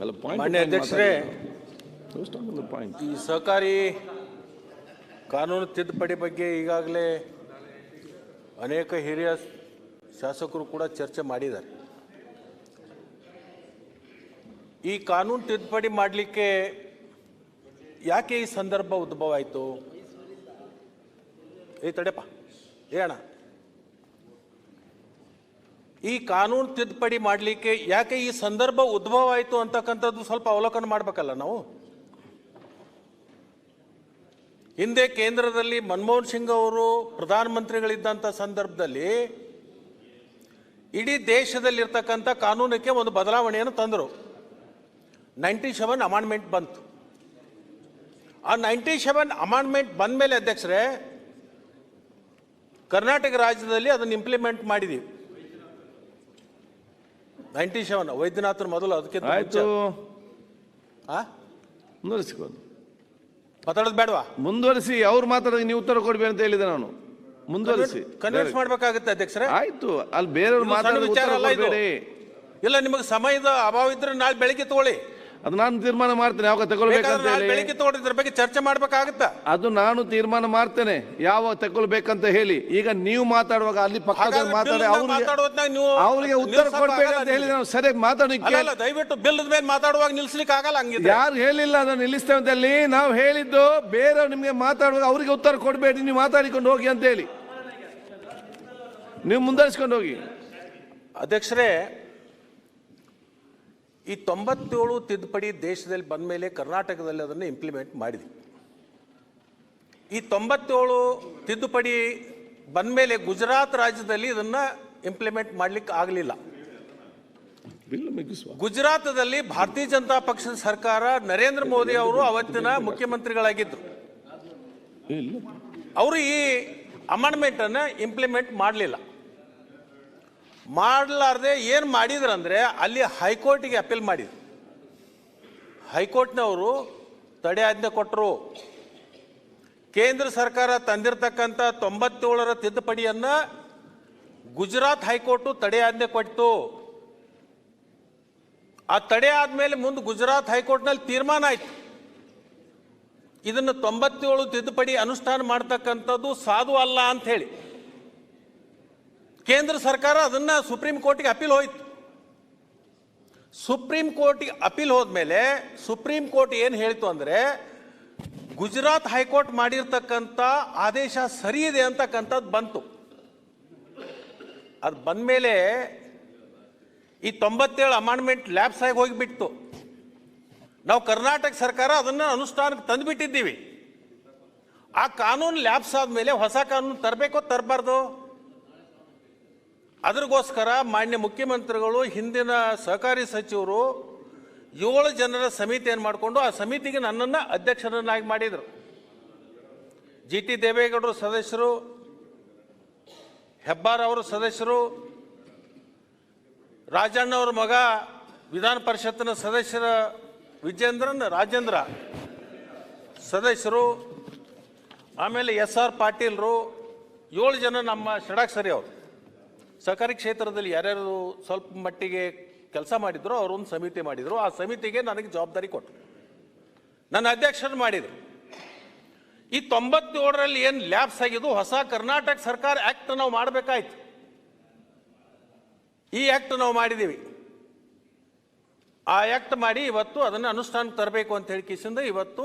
ಅಲ್ಲ ಪಾಯಿಂಟ್ ಮಾನ್ಯ ಅಧ್ಯಕ್ಷರೇ ಪಾಯಿಂಟ್ ಈ ಸಹಕಾರಿ ಕಾನೂನು ತಿದ್ದುಪಡಿ ಬಗ್ಗೆ ಈಗಾಗಲೇ ಅನೇಕ ಹಿರಿಯ ಶಾಸಕರು ಕೂಡ ಚರ್ಚೆ ಮಾಡಿದ್ದಾರೆ. ಈ ಕಾನೂನು ತಿದ್ದುಪಡಿ ಮಾಡಲಿಕ್ಕೆ ಯಾಕೆ ಈ ಸಂದರ್ಭ ಉದ್ಭವ ಆಯಿತು? ಏ ತಡೆಪ್ಪ ಏ ಅಣ್ಣ ಈ ಕಾನೂನು ತಿದ್ದುಪಡಿ ಮಾಡಲಿಕ್ಕೆ ಯಾಕೆ ಈ ಸಂದರ್ಭ ಉದ್ಭವ ಆಯಿತು ಅಂತಕ್ಕಂಥದ್ದು ಸ್ವಲ್ಪ ಅವಲೋಕನ ಮಾಡಬೇಕಲ್ಲ ನಾವು? ಹಿಂದೆ ಕೇಂದ್ರದಲ್ಲಿ ಮನಮೋಹನ್ ಸಿಂಗ್ ಅವರು ಪ್ರಧಾನಮಂತ್ರಿಗಳಿದ್ದಂಥ ಸಂದರ್ಭದಲ್ಲಿ ಇಡೀ ದೇಶದಲ್ಲಿರ್ತಕ್ಕಂಥ ಕಾನೂನಕ್ಕೆ ಒಂದು ಬದಲಾವಣೆಯನ್ನು ತಂದರು. ನೈಂಟಿ ಸೆವೆನ್ ಅಮಾಂಡ್ಮೆಂಟ್ ಬಂತು. ಆ ನೈಂಟಿ ಸೆವೆನ್ ಅಮಾಂಡ್ಮೆಂಟ್ ಬಂದ ಮೇಲೆ ಅಧ್ಯಕ್ಷರೇ, ಕರ್ನಾಟಕ ರಾಜ್ಯದಲ್ಲಿ ಅದನ್ನು ಇಂಪ್ಲಿಮೆಂಟ್ ಮಾಡಿದ್ದೀವಿ ನೈಂಟಿ ಸೆವೆನ್ ವೈದ್ಯನಾಥನ್ ಮೊದಲು ಅದಕ್ಕೆ ಆಯ್ತು. ಆ? ಮುಂದುವರಿಸಿಕೊಂಡು ಮಾತಾಡೋದು ಬೇಡವಾ? ಮುಂದುವರಿಸಿ ಅವ್ರು ಮಾತಾಡೋದು ನೀವು ಉತ್ತರ ಕೊಡ್ಬೇಕು ಅಂತ ಹೇಳಿದೆ ನಾನು. ಮುಂದುವರಿಸಿ. ಕನ್ವಿನ್ಸ್ ಮಾಡ್ಬೇಕಾಗುತ್ತೆ ಅಧ್ಯಕ್ಷರೇ? ಆಯ್ತು. ಅಲ್ಲಿ ಬೇರೆಯವ್ರು ಮಾತಾಡೋ ವಿಚಾರ ಉತ್ತರ ಅಲ್ಲ ಇದು. ಇಲ್ಲ ನಿಮಗೆ ಸಮಯದ ಅಭಾವ ಇದ್ರೆ ನಾಳೆ ಬೆಳಿಗ್ಗೆ ತಗೊಳ್ಳಿ. ಅದು ನಾನು ತೀರ್ಮಾನ ಮಾಡ್ತೇನೆ ಯಾವಾಗ ತಗೊಳ್ಬೇಕಂತ ಬೇಕಾದ್ರೆ ಹೇಳಿ. ಬೆಳಿಗ್ಗೆ ತಗೊಂಡು ಇದ್ರ ಬಗ್ಗೆ ಚರ್ಚೆ ಮಾಡ್ಬೇಕಾಗತ್ತಾ? ಅದು ನಾನು ತೀರ್ಮಾನ ಮಾಡ್ತೇನೆ ಯಾವಾಗ ತಗೊಳ್ಬೇಕಂತ ಹೇಳಿ. ಈಗ ನೀವು ಮಾತಾಡುವಾಗ ಅಲ್ಲಿ ಪಕ್ಕದಲ್ಲಿ ಮಾತಾಡಿ ಅವ್ರಿಗೆ ಮಾತಾಡೋದ್ನಾಗ ನೀವು ಅವರಿಗೆ ಉತ್ತರ ಕೊಡ್ಬೇಕಂತ ಹೇಳಿ. ನಾವು ಸರಿಯಾಗಿ ಮಾತಾಡಲಿಕ್ಕೆ ಅಲ್ಲ ದಯವಿಟ್ಟು ಬಿಲ್ ಮೇಲೆ ಮಾತಾಡುವಾಗ ನಿಲ್ಸ್ಲಿಕ್ಕೆ ಆಗಲ್ಲ ಹಂಗಿದ್ರೆ. ಯಾರು ಹೇಳಿಲ್ಲ ಅದನ್ನು ನಿಲ್ಲಿಸ್ತೇವೆ ಅಂತ ಹೇಳಿ ನಾವು ಹೇಳಿದ್ದು ಬೇರೆಯವ್ರು ನಿಮಗೆ ಮಾತಾಡುವಾಗ ಅವರಿಗೆ ಉತ್ತರ ಕೊಡಬೇಡಿ ನೀವು ಮಾತಾಡಿಕೊಂಡು ಹೋಗಿ ಅಂತ ಹೇಳಿ. ನೀವು ಮುಂದುವರಿಸ್ಕೊಂಡು ಹೋಗಿ. ಅಧ್ಯಕ್ಷರೇ ಈ ತೊಂಬತ್ತೇಳು ತಿದ್ದುಪಡಿ ದೇಶದಲ್ಲಿ ಬಂದ ಮೇಲೆ ಕರ್ನಾಟಕದಲ್ಲಿ ಅದನ್ನು ಇಂಪ್ಲಿಮೆಂಟ್ ಮಾಡಿದೆ ಈ ತೊಂಬತ್ತೇಳು ತಿದ್ದುಪಡಿ ಬಂದ ಮೇಲೆ ಗುಜರಾತ್ ರಾಜ್ಯದಲ್ಲಿ ಇದನ್ನು ಇಂಪ್ಲಿಮೆಂಟ್ ಮಾಡ್ಲಿಕ್ಕೆ ಆಗಲಿಲ್ಲ. ಗುಜರಾತದಲ್ಲಿ ಭಾರತೀಯ ಜನತಾ ಪಕ್ಷದ ಸರ್ಕಾರ ನರೇಂದ್ರ ಮೋದಿ ಅವರು ಅವತ್ತಿನ ಮುಖ್ಯಮಂತ್ರಿಗಳಾಗಿದ್ದರು ಅವರು ಈ ಅಮೆಂಡ್ಮೆಂಟ್ ಅನ್ನ ಇಂಪ್ಲಿಮೆಂಟ್ ಮಾಡಲಿಲ್ಲ. ಮಾಡಲಾರ್ದೆ ಏನು ಮಾಡಿದ್ರಂದ್ರೆ ಅಲ್ಲಿ ಹೈಕೋರ್ಟಿಗೆ ಅಪೀಲ್ ಮಾಡಿದ್ರು. ಹೈಕೋರ್ಟ್ನವರು ತಡೆ ಆಜ್ಞೆ ಕೊಟ್ಟರು ಕೇಂದ್ರ ಸರ್ಕಾರ ತಂದಿರತಕ್ಕಂಥ ತೊಂಬತ್ತೇಳರ ತಿದ್ದುಪಡಿಯನ್ನು ಗುಜರಾತ್ ಹೈಕೋರ್ಟು ತಡೆ ಆಜ್ಞೆ ಕೊಟ್ಟು ಆ ತಡೆ ಆದ್ಮೇಲೆ ಮುಂದೆ ಗುಜರಾತ್ ಹೈಕೋರ್ಟ್ನಲ್ಲಿ ತೀರ್ಮಾನ ಆಯ್ತು. ಇದನ್ನು ತೊಂಬತ್ತೇಳು ತಿದ್ದುಪಡಿ ಅನುಷ್ಠಾನ ಮಾಡ್ತಕ್ಕಂಥದ್ದು ಸಾಧು ಅಲ್ಲ ಅಂತ ಹೇಳಿ. ಕೇಂದ್ರ ಸರ್ಕಾರ ಅದನ್ನ ಸುಪ್ರೀಂ ಕೋರ್ಟಿಗೆ ಅಪೀಲ್ ಹೋಯ್ತು. ಸುಪ್ರೀಂ ಕೋರ್ಟಿಗೆ ಅಪೀಲ್ ಹೋದ್ಮೇಲೆ ಸುಪ್ರೀಂ ಕೋರ್ಟ್ ಏನು ಹೇಳ್ತು ಅಂದ್ರೆ, ಗುಜರಾತ್ ಹೈಕೋರ್ಟ್ ಮಾಡಿರ್ತಕ್ಕಂಥ ಆದೇಶ ಸರಿ ಇದೆ ಅಂತಕ್ಕಂಥದ್ದು ಬಂತು. ಅದು ಬಂದ್ಮೇಲೆ ಈ ತೊಂಬತ್ತೇಳು ಅಮಾಂಡ್ಮೆಂಟ್ ಲ್ಯಾಬ್ಸ್ ಆಗಿ ಹೋಗಿಬಿಟ್ಟು ನಾವು ಕರ್ನಾಟಕ ಸರ್ಕಾರ ಅದನ್ನು ಅನುಷ್ಠಾನಕ್ಕೆ ತಂದುಬಿಟ್ಟಿದ್ದೀವಿ. ಆ ಕಾನೂನು ಲ್ಯಾಬ್ಸ್ ಆದಮೇಲೆ ಹೊಸ ಕಾನೂನು ತರಬೇಕೋ ತರಬಾರ್ದು? ಅದ್ರಗೋಸ್ಕರ ಮಾನ್ಯ ಮುಖ್ಯಮಂತ್ರಿಗಳು, ಹಿಂದಿನ ಸಹಕಾರಿ ಸಚಿವರು, ಏಳು ಜನರ ಸಮಿತಿಯನ್ನು ಮಾಡಿಕೊಂಡು ಆ ಸಮಿತಿಗೆ ನನ್ನನ್ನು ಅಧ್ಯಕ್ಷರನ್ನಾಗಿ ಮಾಡಿದರು. ಜಿ ಟಿ ದೇವೇಗೌಡರು ಸದಸ್ಯರು, ಹೆಬ್ಬಾರ್ ಅವರು ಸದಸ್ಯರು, ರಾಜಣ್ಣ ಅವ್ರ ಮಗ ವಿಧಾನ ಪರಿಷತ್ತಿನ ಸದಸ್ಯರ ವಿಜೇಂದ್ರನ್ ರಾಜೇಂದ್ರ ಸದಸ್ಯರು, ಆಮೇಲೆ ಎಸ್ ಆರ್ ಪಾಟೀಲ್ರು, ಏಳು ಜನ ನಮ್ಮ ಷಡಾಕ್ಷರಿ ಅವರು. ಸಹಕಾರಿ ಕ್ಷೇತ್ರದಲ್ಲಿ ಯಾರ್ಯಾರು ಸ್ವಲ್ಪ ಮಟ್ಟಿಗೆ ಕೆಲಸ ಮಾಡಿದ್ರು ಅವರೊಂದು ಸಮಿತಿ ಮಾಡಿದರು, ಆ ಸಮಿತಿಗೆ ನನಗೆ ಜವಾಬ್ದಾರಿ ಕೊಟ್ಟರು ನನ್ನ ಅಧ್ಯಕ್ಷರು ಮಾಡಿದರು. ಈ ತೊಂಬತ್ತೇಳರಲ್ಲಿ ಏನು ಲ್ಯಾಬ್ಸ್ ಆಗಿದ್ದು ಹೊಸ ಕರ್ನಾಟಕ ಸರ್ಕಾರ ಆ್ಯಕ್ಟ್ ನಾವು ಮಾಡಬೇಕಾಯ್ತು. ಈ ಆ್ಯಕ್ಟ್ ನಾವು ಮಾಡಿದ್ದೀವಿ. ಆ ಆ್ಯಕ್ಟ್ ಮಾಡಿ ಇವತ್ತು ಅದನ್ನು ಅನುಷ್ಠಾನಕ್ಕೆ ತರಬೇಕು ಅಂತ ಹೇಳಿ ಕಿಸಿಂದ ಇವತ್ತು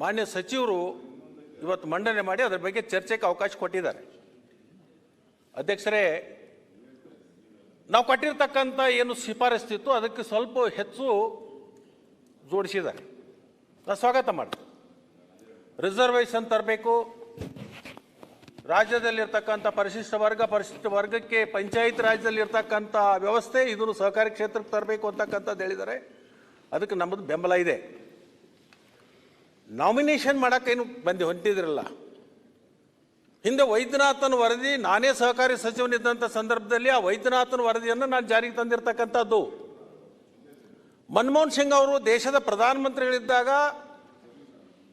ಮಾನ್ಯ ಸಚಿವರು ಇವತ್ತು ಮಂಡನೆ ಮಾಡಿ ಅದರ ಬಗ್ಗೆ ಚರ್ಚೆಗೆ ಅವಕಾಶ ಕೊಟ್ಟಿದ್ದಾರೆ. ಅಧ್ಯಕ್ಷರೇ, ನಾವು ಕೊಟ್ಟಿರ್ತಕ್ಕಂಥ ಏನು ಶಿಫಾರಸ್ತಿತ್ತು ಅದಕ್ಕೆ ಸ್ವಲ್ಪ ಹೆಚ್ಚು ಜೋಡಿಸಿದ್ದಾರೆ. ನಾನು ಸ್ವಾಗತ ಮಾಡ್ತೀನಿ. ರಿಸರ್ವೇಷನ್ ತರಬೇಕು. ರಾಜ್ಯದಲ್ಲಿರ್ತಕ್ಕಂಥ ಪರಿಶಿಷ್ಟ ವರ್ಗ, ಪರಿಶಿಷ್ಟ ವರ್ಗಕ್ಕೆ ಪಂಚಾಯತ್ ರಾಜ್ಯದಲ್ಲಿ ಇರ್ತಕ್ಕಂಥ ವ್ಯವಸ್ಥೆ, ಇದನ್ನು ಸಹಕಾರಿ ಕ್ಷೇತ್ರಕ್ಕೆ ತರಬೇಕು ಅಂತಕ್ಕಂಥದ್ದು ಹೇಳಿದ್ದಾರೆ. ಅದಕ್ಕೆ ನಮ್ಮದು ಬೆಂಬಲ ಇದೆ. ನಾಮಿನೇಷನ್ ಮಾಡೋಕ್ಕೇನು ಬಂದು, ಹೊಂಟಿದ್ರಲ್ಲ. ಹಿಂದೆ ವೈದ್ಯನಾಥನ ವರದಿ, ನಾನೇ ಸಹಕಾರಿ ಸಚಿವನಿದ್ದಂಥ ಸಂದರ್ಭದಲ್ಲಿ ಆ ವೈದ್ಯನಾಥನ ವರದಿಯನ್ನು ನಾನು ಜಾರಿಗೆ ತಂದಿರತಕ್ಕಂಥದ್ದು. ಮನಮೋಹನ್ ಸಿಂಗ್ ಅವರು ದೇಶದ ಪ್ರಧಾನಮಂತ್ರಿಗಳಿದ್ದಾಗ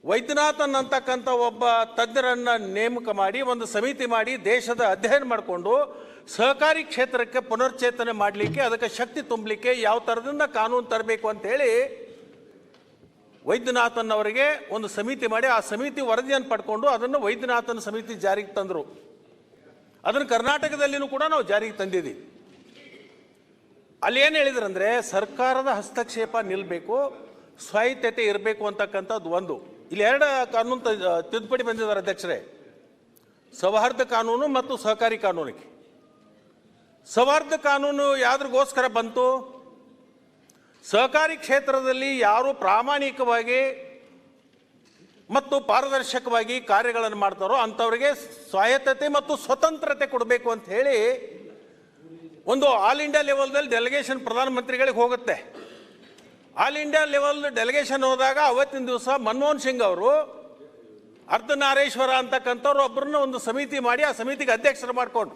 ವೈದ್ಯನಾಥನ್ ಅಂತಕ್ಕಂಥ ಒಬ್ಬ ತಜ್ಞರನ್ನ ನೇಮಕ ಮಾಡಿ, ಒಂದು ಸಮಿತಿ ಮಾಡಿ ದೇಶದ ಅಧ್ಯಯನ ಮಾಡಿಕೊಂಡು ಸಹಕಾರಿ ಕ್ಷೇತ್ರಕ್ಕೆ ಪುನರ್ಚೇತನೆ ಮಾಡಲಿಕ್ಕೆ, ಅದಕ್ಕೆ ಶಕ್ತಿ ತುಂಬಲಿಕ್ಕೆ ಯಾವ ಥರದಿಂದ ಕಾನೂನು ತರಬೇಕು ಅಂತೇಳಿ ವೈದ್ಯನಾಥನ್ ಅವರಿಗೆ ಒಂದು ಸಮಿತಿ ಮಾಡಿ ಆ ಸಮಿತಿ ವರದಿಯನ್ನು ಪಡ್ಕೊಂಡು ಅದನ್ನು ವೈದ್ಯನಾಥನ್ ಸಮಿತಿ ಜಾರಿಗೆ ತಂದರು. ಅದನ್ನು ಕರ್ನಾಟಕದಲ್ಲಿನೂ ಕೂಡ ನಾವು ಜಾರಿಗೆ ತಂದಿದ್ದೀವಿ. ಅಲ್ಲಿ ಏನು ಹೇಳಿದ್ರಂದ್ರೆ ಸರ್ಕಾರದ ಹಸ್ತಕ್ಷೇಪ ನಿಲ್ಲಬೇಕು ಸ್ವಾಯತ್ತತೆ ಇರಬೇಕು ಅಂತಕ್ಕಂಥದ್ದು ಒಂದು. ಇಲ್ಲಿ ಎರಡು ಕಾನೂನು ತಿದ್ದುಪಡಿ ಬಂದಿದ್ದಾರೆ ಅಧ್ಯಕ್ಷರೇ. ಸೌಹಾರ್ದ ಕಾನೂನು ಮತ್ತು ಸಹಕಾರಿ ಕಾನೂನಿಗೆ. ಸೌಹಾರ್ದ ಕಾನೂನು ಯಾವುದ್ರಿಗೋಸ್ಕರ ಬಂತು? ಸಹಕಾರಿ ಕ್ಷೇತ್ರದಲ್ಲಿ ಯಾರು ಪ್ರಾಮಾಣಿಕವಾಗಿ ಮತ್ತು ಪಾರದರ್ಶಕವಾಗಿ ಕಾರ್ಯಗಳನ್ನು ಮಾಡ್ತಾರೋ ಅಂಥವ್ರಿಗೆ ಸ್ವಾಯತ್ತತೆ ಮತ್ತು ಸ್ವತಂತ್ರತೆ ಕೊಡಬೇಕು ಅಂತ ಹೇಳಿ ಒಂದು ಆಲ್ ಇಂಡಿಯಾ ಲೆವೆಲ್ದಲ್ಲಿ ಡೆಲಿಗೇಷನ್ ಪ್ರಧಾನಮಂತ್ರಿಗಳಿಗೆ ಹೋಗುತ್ತೆ. ಆಲ್ ಇಂಡಿಯಾ ಲೆವೆಲ್ ಡೆಲಿಗೇಷನ್ ಹೋದಾಗ ಅವತ್ತಿನ ದಿವಸ ಮನಮೋಹನ್ ಸಿಂಗ್ ಅವರು ಅರ್ಧನಾರೇಶ್ವರ ಅಂತಕ್ಕಂಥವ್ರು ಒಬ್ಬರನ್ನ ಒಂದು ಸಮಿತಿ ಮಾಡಿ ಆ ಸಮಿತಿಗೆ ಅಧ್ಯಕ್ಷರು ಮಾಡಿಕೊಂಡು,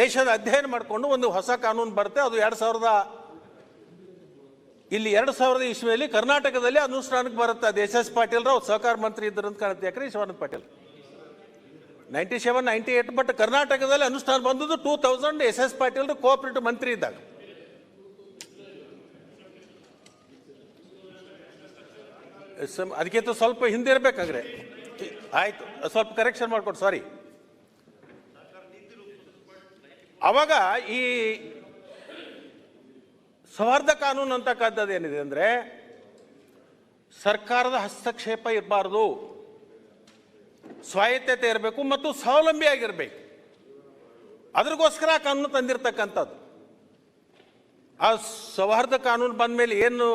ದೇಶದ ಅಧ್ಯಯನ ಮಾಡಿಕೊಂಡು ಒಂದು ಹೊಸ ಕಾನೂನು ಬರುತ್ತೆ. ಅದು ಎರಡು ಸಾವಿರದ ಇಲ್ಲಿ ಎರಡು ಸಾವಿರದ ಇಸ್ವಿಯಲ್ಲಿ ಕರ್ನಾಟಕದಲ್ಲಿ ಅನುಷ್ಠಾನಕ್ಕೆ ಬರುತ್ತೆ ಅದು ಎಸ್ ಎಸ್ ಪಾಟೀಲ್ ರಾವ್ ಸಹಕಾರ ಮಂತ್ರಿ ಇದ್ದರು ಅಂತ ಕಾಣುತ್ತೆ. ಯಾಕ್ರಿ Shivananda Patil? Ninety seven ninety eight but ಕರ್ನಾಟಕದಲ್ಲಿ ಅನುಷ್ಠಾನ ಬಂದದ್ದು two thousand S S Patil cooperative ಮಂತ್ರಿ ಇದ್ದಾಗ. ಅದಕ್ಕಿಂತ ಸ್ವಲ್ಪ ಹಿಂದೆ ಇರಬೇಕಂದ್ರೆ ಆಯ್ತು, ಸ್ವಲ್ಪ ಕರೆಕ್ಷನ್ ಮಾಡ್ಕೊಡು ಸಾರಿ ಅವಾಗ ಈ ಸೌಹಾರ್ದ ಕಾನೂನು ಅಂತಕ್ಕಂಥದ್ದು ಏನಿದೆ ಅಂದರೆ, ಸರ್ಕಾರದ ಹಸ್ತಕ್ಷೇಪ ಇರಬಾರ್ದು. ಸ್ವಾಯತ್ತತೆ ಇರಬೇಕು ಮತ್ತು ಸ್ವಾವಲಂಬಿಯಾಗಿರ್ಬೇಕು ಅದ್ರಗೋಸ್ಕರ ಆ ಕಾನೂನು ತಂದಿರತಕ್ಕಂಥದ್ದು. ಆ ಸೌಹಾರ್ದ ಕಾನೂನು ಬಂದ ಮೇಲೆ ಏನು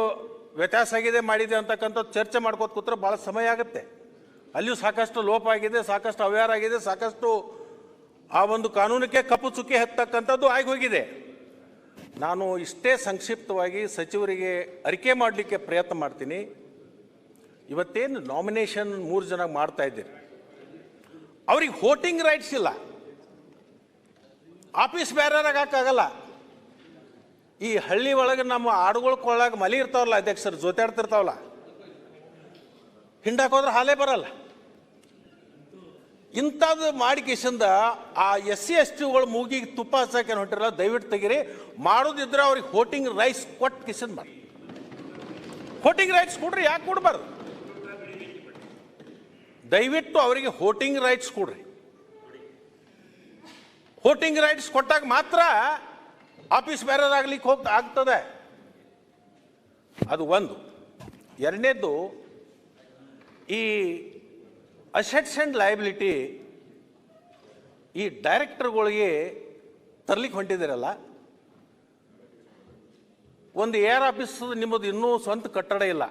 ವ್ಯತ್ಯಾಸ ಆಗಿದೆ, ಮಾಡಿದೆ ಅಂತಕ್ಕಂಥದ್ದು ಚರ್ಚೆ ಮಾಡ್ಕೋತ ಕೂತ್ರೆ ಭಾಳ ಸಮಯ ಆಗುತ್ತೆ. ಅಲ್ಲಿಯೂ ಸಾಕಷ್ಟು ಲೋಪ ಆಗಿದೆ, ಸಾಕಷ್ಟು ಅವ್ಯಾರ ಆಗಿದೆ, ಸಾಕಷ್ಟು ಆ ಒಂದು ಕಾನೂನಕ್ಕೆ ಕಪ್ಪು ಚುಕ್ಕಿ ಹತ್ತಕ್ಕಂಥದ್ದು ಆಗಿ ಹೋಗಿದೆ. ನಾನು ಇಷ್ಟೇ ಸಂಕ್ಷಿಪ್ತವಾಗಿ ಸಚಿವರಿಗೆ ಅರಿಕೆ ಮಾಡಲಿಕ್ಕೆ ಪ್ರಯತ್ನ ಮಾಡ್ತೀನಿ. ಇವತ್ತೇನು ನಾಮಿನೇಷನ್ ಮೂರು ಜನ ಮಾಡ್ತಾ ಇದ್ದೀರಿ. ಅವ್ರಿಗೆ ವೋಟಿಂಗ್ ರೈಟ್ಸ್ ಇಲ್ಲ. ಆಫೀಸ್ ಬೇರೆಯಾಗಕ್ಕಾಗಲ್ಲ ಈ ಹಳ್ಳಿ ಒಳಗೆ ನಮ್ಮ ಆಡುಗಳು ಕೊಳ್ಳಾಗ ಮಲಿ ಇರ್ತಾವಲ್ಲ ಅಧ್ಯಕ್ಷರು, ಜೊತೆಡ್ತಿರ್ತಾವಲ್ಲ. ಹಿಂಡಾಕೋದ್ರೆ ಹಾಲೇ ಬರಲ್ಲ. ಇಂಥದ್ದು ಮಾಡಿ ಕಿಶಿಂದ ಆ ಎಸ್ ಸಿ ಎಸ್ ಟಿಗಳು ಮೂಗಿಗೆ ತುಪ್ಪ ಹಚ್ಚಕ್ಕೆ ಹೊಂಟಿರಲ್ಲ, ದಯವಿಟ್ಟು ತೆಗೀರಿ. ಮಾಡೋದಿದ್ರೆ ಅವ್ರಿಗೆ ಹೋಟಿಂಗ್ ರೈಸ್ ಕೊಟ್ಟು ಕಿಶನ್ ಮಾಡಿ ಹೋಟಿಂಗ್ ರೈಟ್ಸ್ ಕೊಡ್ರಿ, ಯಾಕೆ ಕೊಡಬಾರ್ದು? ದಯವಿಟ್ಟು ಅವರಿಗೆ ಹೋಟಿಂಗ್ ರೈಟ್ಸ್ ಕೊಡ್ರಿ. ಹೋಟಿಂಗ್ ರೈಟ್ಸ್ ಕೊಟ್ಟಾಗ ಮಾತ್ರ ಆಫೀಸ್ ಬೇರೆದಾಗ್ಲಿಕ್ಕೆ ಹೋಗ್ ಆಗ್ತದೆ. ಅದು ಒಂದು. ಎರಡನೇದ್ದು, ಈ ಅಸೆಟ್ಸ್ ಆ್ಯಂಡ್ ಲಯಬಿಲಿಟಿ ಈ ಡೈರೆಕ್ಟರ್ಗಳಿಗೆ ತರ್ಲಿಕ್ಕೆ ಹೊಂಟಿದ್ದೀರಲ್ಲ? ಒಂದು ಏರ್ ಆಫೀಸ್ ನಿಮ್ಮದು ಇನ್ನೂ ಸ್ವಂತ ಕಟ್ಟಡ ಇಲ್ಲ.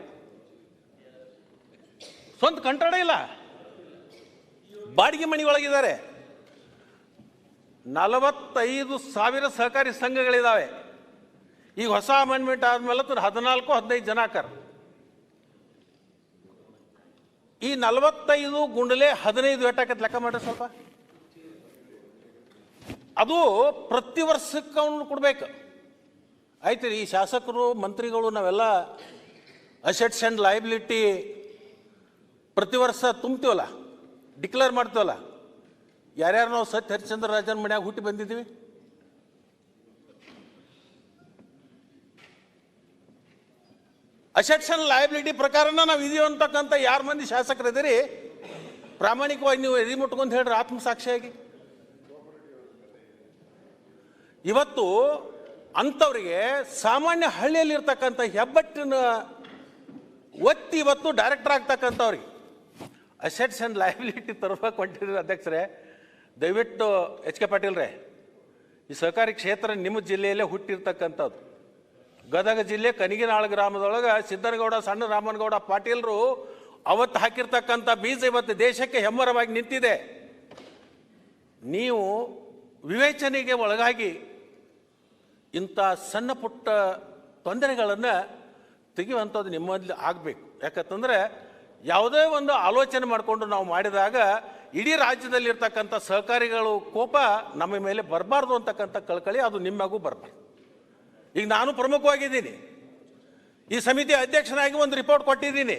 ಸ್ವಂತ ಕಟ್ಟಡ ಇಲ್ಲ. ಬಾಡಿಗೆ ಮನೆ ಒಳಗಿದ್ದಾರೆ ನಲವತ್ತೈದು ಸಾವಿರ ಸಹಕಾರಿ ಸಂಘಗಳಿದ್ದಾವೆ ಈಗ ಹೊಸ ಅಮೆಂಡ್ಮೆಂಟ್ ಆದ್ಮೇಲೆ ಹದಿನಾಲ್ಕು ಹದಿನೈದು ಜನ ಆಕಾರ ಈ ನಲವತ್ತೈದು ಗುಂಡಲೆ ಹದಿನೈದು ಎಟ್ಟಾಕತ್ ಲೆಕ್ಕ ಮಾಡ್ರಿ ಸ್ವಲ್ಪ. ಅದು ಪ್ರತಿ ವರ್ಷಕ್ಕೆ ಅವನು ಕೊಡ್ಬೇಕು. ಆಯ್ತು ಈ ಶಾಸಕರು, ಮಂತ್ರಿಗಳು, ನಾವೆಲ್ಲ ಅಸೆಟ್ಸ್ ಆ್ಯಂಡ್ ಲಯಬಿಲಿಟಿ ಪ್ರತಿ ವರ್ಷ ತುಂಬ್ತೀವಲ್ಲ? ಡಿಕ್ಲೇರ್ ಮಾಡ್ತೀವಲ್ಲ? ಯಾರ್ಯಾರು ನಾವು ಸತ್ಯ ಹರಿಶ್ಚಂದ್ರ ರಾಜನ ಮನ್ಯಾಗ ಹುಟ್ಟಿ ಬಂದಿದ್ದೀವಿ? ಅಸೆಟ್ಷನ್ ಲಯಬಿಲಿಟಿ ಪ್ರಕಾರನ ನಾವು ಇದೀವಿ ಅಂತಕ್ಕಂಥ ಯಾರು ಮಂದಿ ಶಾಸಕರು ಇದ್ದೀರಿ ಪ್ರಾಮಾಣಿಕವಾಗಿ ನೀವು ಎದಿ ಮುಟ್ಕೊಂಡು ಹೇಳ್ರಿ ಆತ್ಮಸಾಕ್ಷಿಯಾಗಿ. ಇವತ್ತು ಅಂಥವ್ರಿಗೆ ಸಾಮಾನ್ಯ ಹಳ್ಳಿಯಲ್ಲಿ ಇರ್ತಕ್ಕಂಥ ಹೆಬ್ಬಟ್ಟಿನ ಒತ್ತಿ ಇವತ್ತು ಡೈರೆಕ್ಟರ್ ಆಗ್ತಕ್ಕಂಥವ್ರಿಗೆ. ಅಸೆಟ್ಸ್ ಆ್ಯಂಡ್ ಲಯಬಿಲಿಟಿ ತರಬೇಕು ಹೊಂಟಿದ್ರೆ ಅಧ್ಯಕ್ಷರೇ, ದಯವಿಟ್ಟು ಎಚ್ ಕೆ ಪಾಟೀಲ್ರೇ, ಈ ಸಹಕಾರಿ ಕ್ಷೇತ್ರ ನಿಮ್ಮ ಜಿಲ್ಲೆಯಲ್ಲೇ ಹುಟ್ಟಿರ್ತಕ್ಕಂಥದ್ದು. ಗದಗ ಜಿಲ್ಲೆ ಕನಿಗಿನಾಳ ಗ್ರಾಮದೊಳಗೆ ಸಿದ್ದನಗೌಡ ಸಣ್ಣ ರಾಮನಗೌಡ ಪಾಟೀಲ್ರು ಅವತ್ತು ಹಾಕಿರ್ತಕ್ಕಂಥ ಬೀಜ ಇವತ್ತು ದೇಶಕ್ಕೆ ಹೆಮ್ಮರವಾಗಿ ನಿಂತಿದೆ. ನೀವು ವಿವೇಚನೆಗೆ ಒಳಗಾಗಿ ಇಂಥ ಸಣ್ಣ ಪುಟ್ಟ ತೊಂದರೆಗಳನ್ನು ತೆಗೆಯುವಂಥದ್ದು ನಿಮ್ಮಲ್ಲಿ ಆಗಬೇಕು. ಯಾಕಂತಂದರೆ ಯಾವುದೇ ಒಂದು ಆಲೋಚನೆ ಮಾಡಿಕೊಂಡು ನಾವು ಮಾಡಿದಾಗ ಇಡೀ ರಾಜ್ಯದಲ್ಲಿರ್ತಕ್ಕಂಥ ಸಹಕಾರಿಗಳು ಕೋಪ ನಮ್ಮ ಮೇಲೆ ಬರಬಾರ್ದು ಅಂತಕ್ಕಂಥ ಕಳ್ಕಳಿ ಅದು ನಿಮ್ಮಗೂ ಬರಬಾರ್ದು. ಈಗ ನಾನು ಪ್ರಮುಖವಾಗಿದ್ದೀನಿ. ಈ ಸಮಿತಿ ಅಧ್ಯಕ್ಷನಾಗಿ ಒಂದು ರಿಪೋರ್ಟ್ ಕೊಟ್ಟಿದ್ದೀನಿ.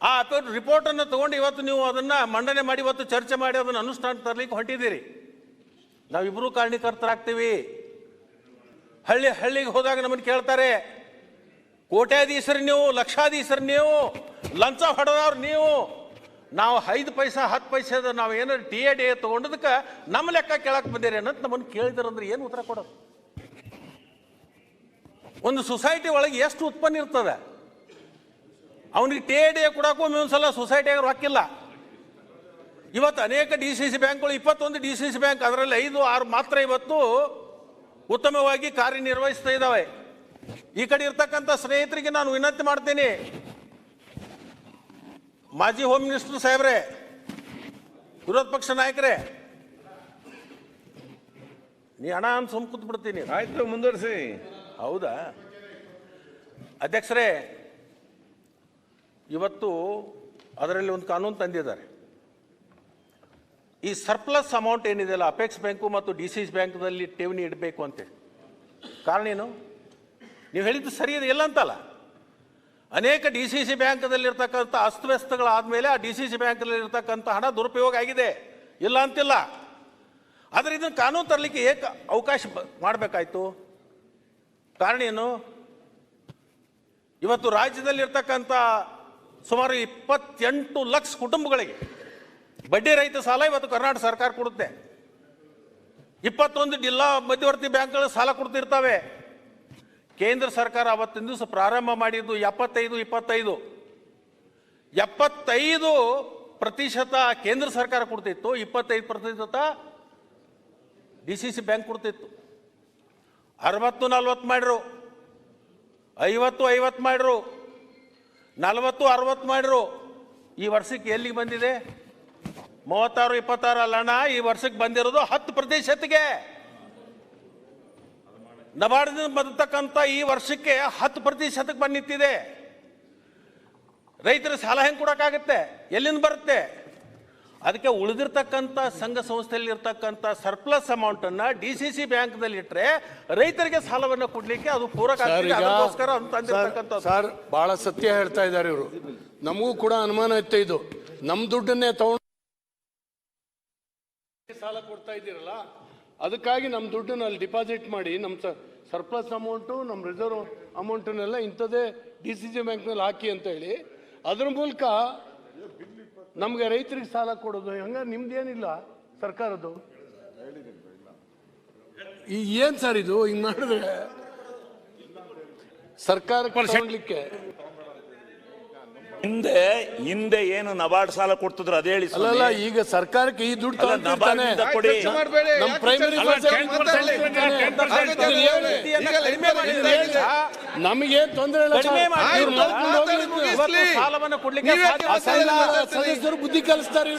ಆ ರಿಪೋರ್ಟನ್ನು ತಗೊಂಡು ಇವತ್ತು ನೀವು ಅದನ್ನು ಮಂಡನೆ ಮಾಡಿ ಇವತ್ತು ಚರ್ಚೆ ಮಾಡಿ ಅದನ್ನು ಅನುಷ್ಠಾನ ತರಲಿಕ್ಕೆ ಹೊಂಟಿದ್ದೀರಿ. ನಾವಿಬ್ಬರೂ ಕಾರಣೀಕರ್ತರಾಗ್ತೀವಿ. ಹಳ್ಳಿ ಹಳ್ಳಿಗೆ ಹೋದಾಗ ನಮ್ಮನ್ನು ಕೇಳ್ತಾರೆ, ಕೋಟ್ಯಾಧೀಶರು ನೀವು, ಲಕ್ಷಾಧೀಶರು ನೀವು, ಲಂಚ ಹೊಡೆದವ್ರು ನೀವು. ನಾವು ಐದು ಪೈಸಾ, ಹತ್ತು ಪೈಸೆದ ನಾವು ಏನಾದ್ರು ಟಿ ಎ ಡಿ ಎ ತೊಗೊಂಡದಕ್ಕೆ ನಮ್ಮ ಲೆಕ್ಕ ಕೇಳಕ್ಕೆ ಬಂದಿರಿ ಅನ್ನೋದು ನಮ್ಮನ್ನು ಕೇಳಿದ್ರಂದ್ರೆ ಏನು ಉತ್ತರ ಕೊಡೋದು? ಒಂದು ಸೊಸೈಟಿ ಒಳಗೆ ಎಷ್ಟು ಉತ್ಪನ್ನ ಇರ್ತದೆ? ಅವನಿಗೆ ಟೇ ಡೇ ಡಿ ಕೊಡಕ್ಕೂ ಒಂದೊಂದ್ಸಲ ಸೊಸೈಟಿಯಾಗ ರೊಕ್ಕಿಲ್ಲ ಇವತ್ತು ಅನೇಕ ಡಿ ಸಿ ಸಿ ಬ್ಯಾಂಕ್ಗಳು, ಇಪ್ಪತ್ತೊಂದು ಡಿ ಸಿ ಸಿ ಬ್ಯಾಂಕ್, ಅದರಲ್ಲಿ ಐದು, ಆರು ಮಾತ್ರ ಇವತ್ತು ಉತ್ತಮವಾಗಿ ಕಾರ್ಯನಿರ್ವಹಿಸ್ತಾ ಇದ್ದಾವೆ ಈ ಕಡೆ ಇರ್ತಕ್ಕಂಥ ಸ್ನೇಹಿತರಿಗೆ ನಾನು ವಿನಂತಿ ಮಾಡ್ತೀನಿ. ಮಾಜಿ ಹೋಮ್ ಮಿನಿಸ್ಟರ್ ಸಾಹೇಬ್ರೆ, ವಿರೋಧ ಪಕ್ಷ ನಾಯಕರೇ, ನೀ ಹಣ ಅಂತ ಸುಮ್ ಕೂತ್ಬಿಡ್ತೀನಿ. ಆಯ್ತು, ಮುಂದುವರಿಸಿ. ಹೌದಾ? ಅಧ್ಯಕ್ಷರೇ, ಇವತ್ತು ಅದರಲ್ಲಿ ಒಂದು ಕಾನೂನು ತಂದಿದ್ದಾರೆ. ಈ ಸರ್ಪ್ಲಸ್ ಅಮೌಂಟ್ ಏನಿದೆಯಲ್ಲ ಅಪೆಕ್ಸ್ ಬ್ಯಾಂಕು ಮತ್ತು ಡಿ ಸಿ ಬ್ಯಾಂಕ್ನಲ್ಲಿ ಠೇವಣಿ ಇಡಬೇಕು ಅಂತೇಳಿ. ಕಾರಣ ಏನು? ನೀವು ಹೇಳಿದ್ದು ಸರಿ ಇದೆ, ಇಲ್ಲ ಅಂತಲ್ಲ. ಅನೇಕ ಡಿ ಸಿ ಸಿ ಬ್ಯಾಂಕ್ದಲ್ಲಿರ್ತಕ್ಕಂಥ ಅಸ್ತವ್ಯಸ್ತಗಳಾದಮೇಲೆ ಆ ಡಿ ಸಿ ಸಿ ಬ್ಯಾಂಕ್ನಲ್ಲಿರ್ತಕ್ಕಂಥ ಹಣ ದುರುಪಯೋಗ ಆಗಿದೆ. ಇಲ್ಲ ಅಂತಿಲ್ಲ. ಆದರೆ ಇದನ್ನು ಕಾನೂನು ತರಲಿಕ್ಕೆ ಏಕ ಅವಕಾಶ ಮಾಡಬೇಕಾಯ್ತು? ಕಾರಣ ಏನು? ಇವತ್ತು ರಾಜ್ಯದಲ್ಲಿರ್ತಕ್ಕಂಥ ಸುಮಾರು ಇಪ್ಪತ್ತೆಂಟು ಲಕ್ಷ ಕುಟುಂಬಗಳಿಗೆ ಬಡ್ಡಿ ರಹಿತ ಸಾಲ ಇವತ್ತು ಕರ್ನಾಟಕ ಸರ್ಕಾರ ಕೊಡುತ್ತೆ. ಇಪ್ಪತ್ತೊಂದು ಜಿಲ್ಲಾ ಮಧ್ಯವರ್ತಿ ಬ್ಯಾಂಕ್ಗಳು ಸಾಲ ಕೊಡ್ತಿರ್ತವೆ. ಕೇಂದ್ರ ಸರ್ಕಾರ ಅವತ್ತಿನ ದಿವಸ ಪ್ರಾರಂಭ ಮಾಡಿದ್ದು ಎಪ್ಪತ್ತೈದು, ಇಪ್ಪತ್ತೈದು. ಎಪ್ಪತ್ತೈದು ಪ್ರತಿಶತ ಕೇಂದ್ರ ಸರ್ಕಾರ ಕೊಡ್ತಿತ್ತು, ಇಪ್ಪತ್ತೈದು ಪ್ರತಿಶತ ಡಿ ಸಿ ಸಿ ಬ್ಯಾಂಕ್ ಕೊಡ್ತಿತ್ತು. ಅರವತ್ತು, ನಲ್ವತ್ತು ಮಾಡಿರು. ಐವತ್ತು ಐವತ್ತು ಮಾಡಿರು. ನಲವತ್ತು, ಅರವತ್ತು ಮಾಡಿರು. ಈ ವರ್ಷಕ್ಕೆ ಎಲ್ಲಿಗೆ ಬಂದಿದೆ? ಮೂವತ್ತಾರು, ಇಪ್ಪತ್ತಾರು ಅಲ್ಲಣ್ಣ ಈ ವರ್ಷಕ್ಕೆ ಬಂದಿರೋದು ಹತ್ತು ಪ್ರತಿಶತಕ್ಕೆ ನಬಾರ್ಡ್ದಿಂದ ಬಂದತಕ್ಕಂಥ ಈ ವರ್ಷಕ್ಕೆ ಹತ್ತು ಪ್ರತಿಶತಕ್ಕೆ ಬಂದಿತ್ತಿದೆ. ರೈತರ ಸಾಲ ಹೆಂಗೆ ಕೊಡೋಕ್ಕಾಗತ್ತೆ? ಎಲ್ಲಿಂದ ಬರುತ್ತೆ? ಅದಕ್ಕೆ ಉಳಿದಿರ್ತಕ್ಕಂಥ ಸಂಘ ಸಂಸ್ಥೆಯಲ್ಲಿ ಇರ್ತಕ್ಕಂಥ ಸರ್ಪ್ಲಸ್ ಅಮೌಂಟನ್ನು ಡಿ ಸಿ ಸಿ ಬ್ಯಾಂಕ್ದಲ್ಲಿ ಇಟ್ಟರೆ ರೈತರಿಗೆ ಸಾಲವನ್ನು ಕೊಡಲಿಕ್ಕೆ ಅದು ಪೂರಕ ಅದಕ್ಕೋಸ್ಕರ ಅಂತ ಸರ್, ಬಹಳ ಸತ್ಯ ಹೇಳ್ತಾ ಇದ್ದಾರೆ ಇವರು. ನಮಗೂ ಕೂಡ ಅನುಮಾನ ಇತ್ತು ಇದು. ನಮ್ಮ ದುಡ್ಡನ್ನೇ ತಗೊಂಡು ಸಾಲ ಕೊಡ್ತಾ ಇದ್ದೀರಲ್ಲ ಅದಕ್ಕಾಗಿ ನಮ್ಮ ದುಡ್ಡನ್ನ ಅಲ್ಲಿ ಡಿಪಾಸಿಟ್ ಮಾಡಿ ನಮ್ಮ ಸರ್ಪ್ಲಸ್ ಅಮೌಂಟು ನಮ್ಮ ರಿಸರ್ವ್ ಅಮೌಂಟನ್ನೆಲ್ಲ ಇಂಥದ್ದೇ ಡಿ ಸಿ ಸಿ ಬ್ಯಾಂಕ್ನಲ್ಲಿ ಹಾಕಿ ಅಂತ ಹೇಳಿ ಅದ್ರ ಮೂಲಕ ನಮ್ಗೆ ರೈತರಿಗೆ ಸಾಲ ಕೊಡೋದು ಹಂಗ? ನಿಮ್ದೇನಿಲ್ಲ ಸರ್ಕಾರದ್ದು? ಈ ಏನ್ ಸರ್ ಇದು? ಹಿಂಗ್ ಮಾಡಿದ್ರೆ ಸರ್ಕಾರಕ್ಕೆ ಹಿಂದೆ ಹಿಂದೆ ಏನು ನಬಾರ್ಡ್ ಸಾಲ ಕೊಡ್ತಿದ್ರು ಅದೇ ಹೇಳಿ. ಅಲ್ಲಲ್ಲ ಈಗ ಸರ್ಕಾರಕ್ಕೆ ಈ ದುಡ್ಡು ತಗೊಂಡಿರ್ತಾನೆ. ನಮ್ಮ ಪ್ರೈಮರಿ ನಮಗೆ ತೊಂದರೆ ಸದಸ್ಯರು ಬುದ್ಧಿ ಕಲಿಸ್ತಾರೆ.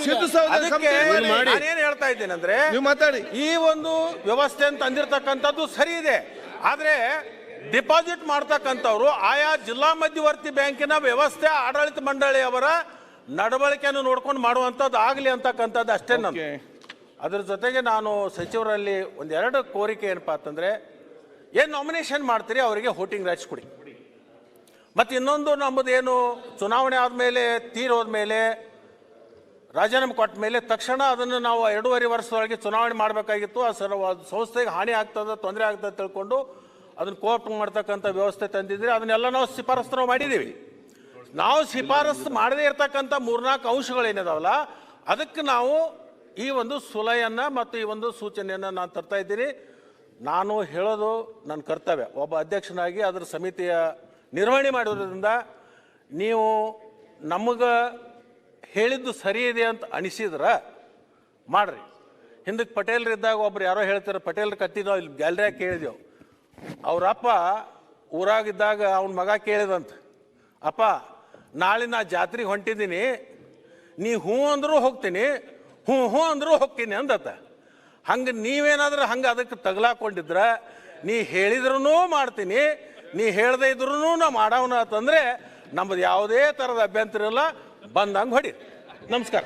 ನಾನೇನ್ ಹೇಳ್ತಾ ಇದ್ದೇನೆ ಅಂದ್ರೆ ನೀವು ಮಾತಾಡಿ. ಈ ಒಂದು ವ್ಯವಸ್ಥೆ ಅಂತ ಅಂದಿರತಕ್ಕಂಥದ್ದು ಸರಿ ಇದೆ. ಆದ್ರೆ ಡಿಪಾಸಿಟ್ ಮಾಡ್ತಕ್ಕಂಥವ್ರು ಆಯಾ ಜಿಲ್ಲಾ ಮಧ್ಯವರ್ತಿ ಬ್ಯಾಂಕಿನ ವ್ಯವಸ್ಥೆ ಆಡಳಿತ ಮಂಡಳಿಯವರ ನಡವಳಿಕೆಯನ್ನು ನೋಡ್ಕೊಂಡು ಮಾಡುವಂಥದ್ದು ಆಗಲಿ ಅಂತಕ್ಕಂಥದ್ದು ಅಷ್ಟೇ ನಾನು. ಅದ್ರ ಜೊತೆಗೆ ನಾನು ಸಚಿವರಲ್ಲಿ ಒಂದೆರಡು ಕೋರಿಕೆ ಏನಪ್ಪಾ ಅಂತಂದ್ರೆ ಏನು ನಾಮಿನೇಷನ್ ಮಾಡ್ತೀರಿ, ಅವರಿಗೆ ವೋಟಿಂಗ್ ರೈಟ್ಸ್ ಕೊಡಿ. ಮತ್ತು ಇನ್ನೊಂದು ನಮ್ಮದು ಏನು, ಚುನಾವಣೆ ಆದಮೇಲೆ ತೀರೋದ್ಮೇಲೆ ರಾಜೀನಾಮೆ ಕೊಟ್ಟ ಮೇಲೆ ತಕ್ಷಣ ಅದನ್ನು ನಾವು ಎರಡೂವರೆ ವರ್ಷದೊಳಗೆ ಚುನಾವಣೆ ಮಾಡಬೇಕಾಗಿತ್ತು. ಆ ಸರ್ ಸಂಸ್ಥೆಗೆ ಹಾನಿ ಆಗ್ತದೆ, ತೊಂದರೆ ಆಗ್ತದೆ ತಿಳ್ಕೊಂಡು ಅದನ್ನು ಕೋರ್ಟ್ ಮಾಡ್ತಕ್ಕಂಥ ವ್ಯವಸ್ಥೆ ತಂದಿದ್ರೆ. ಅದನ್ನೆಲ್ಲ ನಾವು ಶಿಫಾರಸ್ಸು ನಾವು ಮಾಡಿದ್ದೀವಿ. ನಾವು ಶಿಫಾರಸ್ಸು ಮಾಡದೇ ಇರತಕ್ಕಂಥ ಮೂರ್ನಾಲ್ಕು ಅಂಶಗಳೇನಿದಾವಲ್ಲ ಅದಕ್ಕೆ ನಾವು ಈ ಒಂದು ಸುಲಹೆಯನ್ನು ಮತ್ತು ಈ ಒಂದು ಸೂಚನೆಯನ್ನು ನಾನು ತರ್ತಾ ಇದ್ದೀನಿ. ನಾನು ಹೇಳೋದು ನನ್ನ ಕರ್ತವ್ಯ. ಒಬ್ಬ ಅಧ್ಯಕ್ಷನಾಗಿ ಅದರ ಸಮಿತಿಯ ನಿರ್ವಹಣೆ ಮಾಡೋದ್ರಿಂದ ನೀವು ನಮಗೆ ಹೇಳಿದ್ದು ಸರಿ ಇದೆ ಅಂತ ಅನಿಸಿದ್ರೆ ಮಾಡ್ರಿ. ಹಿಂದಕ್ಕೆ ಪಟೇಲ್ರಿದ್ದಾಗ ಒಬ್ರು ಯಾರೋ ಹೇಳ್ತಾರೆ ಪಟೇಲ್ ಕಟ್ಟಿದ್ದೋ ಇಲ್ಲಿ ಗ್ಯಾಲರಿಯಾಗ ಕೇಳಿದೆವು ಅವರಪ್ಪ ಊರಾಗಿದ್ದಾಗ ಅವನ ಮಗ ಕೇಳಿದಂತ, ಅಪ್ಪ, ನಾಳೆ ನಾ ಜಾತ್ರೆಗೆ ಹೊಂಟಿದ್ದೀನಿ, ನೀ ಹ್ಞೂ ಅಂದರೂ ಹೋಗ್ತೀನಿ ಹ್ಞೂ ಹ್ಞೂ ಅಂದರೂ ಹೋಗ್ತೀನಿ ಅಂದತ್ತ. ಹಂಗೆ ನೀವೇನಾದ್ರೂ ಹಂಗೆ ಅದಕ್ಕೆ ತಗಲಾಕೊಂಡಿದ್ರೆ, ನೀ ಹೇಳಿದ್ರೂ ಮಾಡ್ತೀನಿ, ನೀ ಹೇಳದೇ ಇದ್ರೂ ನಾ ಮಾಡವನ ಅಂತಂದ್ರೆ ನಮ್ಮದು ಯಾವುದೇ ಥರದ ಅಭ್ಯಂತರ ಇಲ್ಲ, ಬಂದಂಗೆ ಹೊಡಿ. ನಮಸ್ಕಾರ.